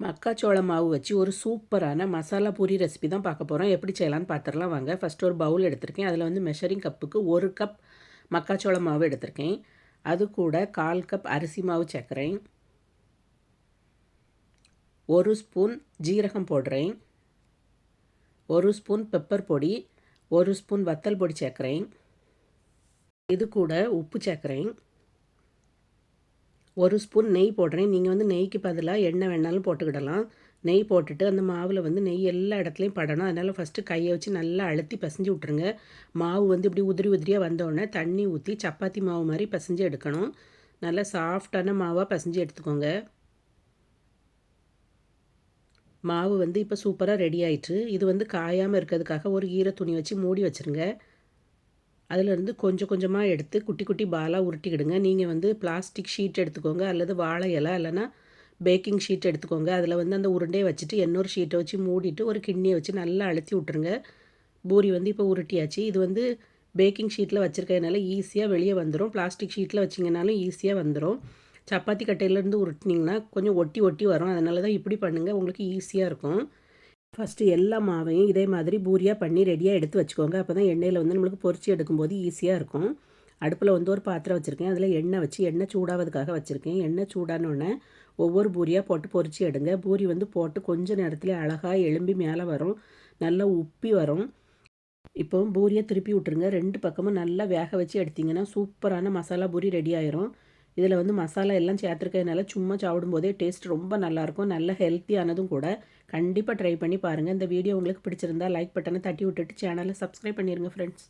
மக்காச்சோள மாவு வச்சு ஒரு சூப்பரான மசாலா பூரி ரெசிபி தான் பார்க்க போகிறோம் எப்படி செய்யலான்னு பார்த்துடலாம் வாங்க. ஃபஸ்ட்டு ஒரு பவுல் எடுத்திருக்கேன். அதில் வந்து மெஷரிங் கப்புக்கு ஒரு கப் மக்காச்சோள மாவு எடுத்திருக்கேன். அது கூட கால் கப் அரிசி மாவு சேர்க்குறேன். ஒரு ஸ்பூன் ஜீரகம் போடுறேன். ஒரு ஸ்பூன் பெப்பர் பொடி. ஒரு ஸ்பூன் வத்தல் பொடி சேர்க்குறேன். இது கூட உப்பு சேர்க்குறேன். ஒரு ஸ்பூன் நெய் போடுறேன். நீங்கள் வந்து நெய்க்கு பதிலாக எண்ணெய் வேணாலும் போட்டுக்கிடலாம். நெய் போட்டுட்டு அந்த மாவில் வந்து நெய் எல்லா இடத்துலையும் படணும். அதனால் ஃபஸ்ட்டு கையை வச்சு நல்லா அழுத்தி பசைஞ்சு விட்ருங்க மாவு வந்து இப்படி உதிரி உதிரியாக வந்தோடனே தண்ணி ஊற்றி சப்பாத்தி மாவு மாதிரி பசைஞ்சு எடுக்கணும். நல்லா சாஃப்டான மாவாக பசைஞ்சு எடுத்துக்கோங்க. மாவு வந்து இப்போ சூப்பராக ரெடி ஆயிட்டு இது வந்து காயாமல் இருக்கிறதுக்காக ஒரு ஈர துணி வச்சு மூடி வச்சுருங்க. அதிலிருந்து கொஞ்சம் கொஞ்சமாக எடுத்து குட்டி குட்டி பாலாக உருட்டிக்கிடுங்க. நீங்கள் வந்து பிளாஸ்டிக் ஷீட் எடுத்துக்கோங்க அல்லது வாழை இலை இல்லைன்னா பேக்கிங் ஷீட் எடுத்துக்கோங்க. அதில் வந்து அந்த உருண்டையை வச்சுட்டு இன்னொரு ஷீட்டை வச்சு மூடிட்டு ஒரு கிண்ணியை வச்சு நல்லா அழுத்தி விட்ருங்க பூரி வந்து இப்போ உருட்டியாச்சு. இது வந்து பேக்கிங் ஷீட்டில் வச்சுருக்கனால ஈஸியாக வெளியே வந்துடும் பிளாஸ்டிக் ஷீட்டில் வச்சிங்கனாலும் ஈஸியாக வந்துடும் சப்பாத்தி கட்டையிலேருந்து உருட்டினீங்கன்னா கொஞ்சம் ஒட்டி ஒட்டி வரும். அதனால தான் இப்படி பண்ணுங்கள் உங்களுக்கு ஈஸியாக இருக்கும். ஃபஸ்ட்டு எல்லா மாவையும் இதே மாதிரி பூரியாக பண்ணி ரெடியாக எடுத்து வச்சுக்கோங்க. அப்போ தான் எண்ணெயில் வந்து நம்மளுக்கு பொரிச்சு எடுக்கும்போது ஈஸியாக இருக்கும். அடுப்பில் வந்து ஒரு பாத்திரம் வச்சுருக்கேன். அதில் எண்ணெய் வச்சு எண்ணெய் சூடாவதுக்காக வச்சுருக்கேன். எண்ணெய் சூடானோடனே ஒவ்வொரு பூரியாக போட்டு பொரிச்சு எடுங்க. பூரி வந்து போட்டு கொஞ்சம் நேரத்தில் அழகாக எலும்பி மேலே வரும். நல்லா உப்பி வரும். இப்போ பூரியை திருப்பி விட்ருங்க ரெண்டு பக்கமும் நல்லா வேக வச்சு எடுத்திங்கன்னா சூப்பரான மசாலா பூரி ரெடி ஆயிரும். இதில் வந்து மசாலா எல்லாம் சேர்த்துருக்கிறதுனால சும்மா சாப்பிடும்போதே டேஸ்ட் ரொம்ப நல்லாயிருக்கும். நல்ல ஹெல்த்தியானதும் கூட. கண்டிப்பாக ட்ரை பண்ணி பாருங்கள் இந்த வீடியோ உங்களுக்கு பிடிச்சிருந்தா லைக் பட்டனை தட்டி விட்டுட்டு சேனலை சப்ஸ்கிரைப் பண்ணிடுங்க ஃப்ரெண்ட்ஸ்